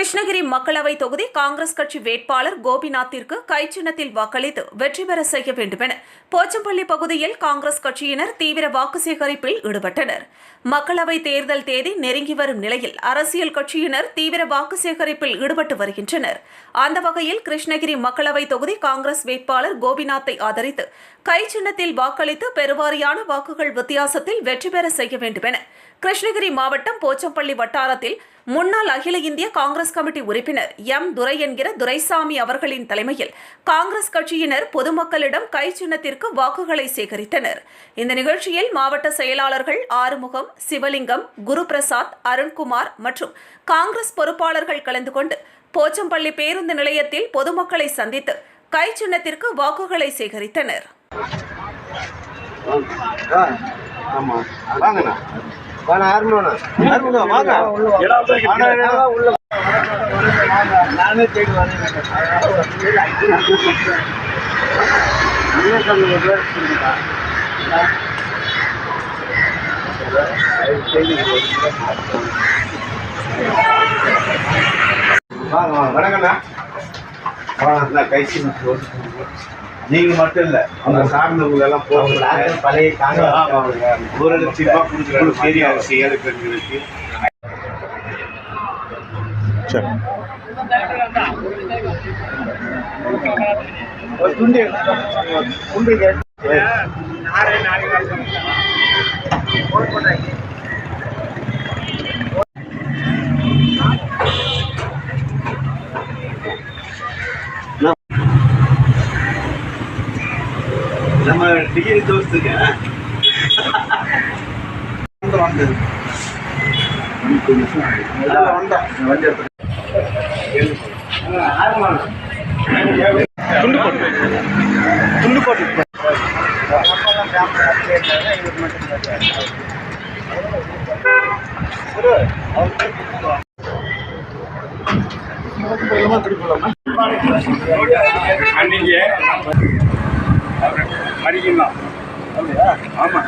கிருஷ்ணகிரி மக்களவை தொகுதி காங்கிரஸ் கட்சி வேட்பாளர் கோபிநாத்திற்கு கைச்சின்னத்தில் வாக்களித்து வெற்றி பெற செய்ய வேண்டுமென போச்சம்பள்ளி பகுதியில் காங்கிரஸ் கட்சியினர் தீவிர வாக்கு சேகரிப்பில் ஈடுபட்டனர். மக்களவை தேர்தல் தேதி நெருங்கி வரும் நிலையில் அரசியல் கட்சியினர் தீவிர வாக்கு சேகரிப்பில் ஈடுபட்டு வருகின்றனர். அந்த வகையில் கிருஷ்ணகிரி மக்களவை தொகுதி காங்கிரஸ் வேட்பாளர் கோபிநாத்தை ஆதரித்து கைச்சின்னத்தில் வாக்களித்து பெருவாரியான வாக்குகள் வித்தியாசத்தில் வெற்றி பெற செய்ய வேண்டுமென கிருஷ்ணகிரி மாவட்டம் போச்சம்பள்ளி வட்டாரத்தில் முன்னாள் அகில இந்திய காங்கிரஸ் கமிட்டி உறுப்பினர் எம் துரை என்கிற துரைசாமி அவர்களின் தலைமையில் காங்கிரஸ் கட்சியினர் பொதுமக்களிடம் கை சின்னத்திற்கு வாக்குகளை சேகரித்தனர். இந்த நிகழ்ச்சியில் மாவட்ட செயலாளர்கள் ஆறுமுகம் சிவலிங்கம் குருபிரசாத் அருண்குமார் மற்றும் காங்கிரஸ் பொறுப்பாளர்கள் கலந்து கொண்டு போச்சம்பள்ளி பேருந்து நிலையத்தில் பொதுமக்களை சந்தித்து கை சின்னத்திற்கு வாக்குகளை சேகரித்தனர். வாங்க நானே தேடி வரேன். வணக்கண்ணா கைசி நீங்க மட்டும் இல்ல அவங்க சார்ந்தவங்க எல்லாம் போகிறாங்க பழைய ஒரு லட்சம் ரூபாய் கொடுக்குறாங்க பெரிய அரசு ஏழை பெண்களுக்கு. ஒரு துண்டு துண்டு நம்ம டிகிரி தோஸ்துங்க வந்தது வந்தோம். வண்டி எடுத்து துண்டு போட்டு. துண்டு போட்டு. அன்னைக்கு மடிக்கலாம் ஆமா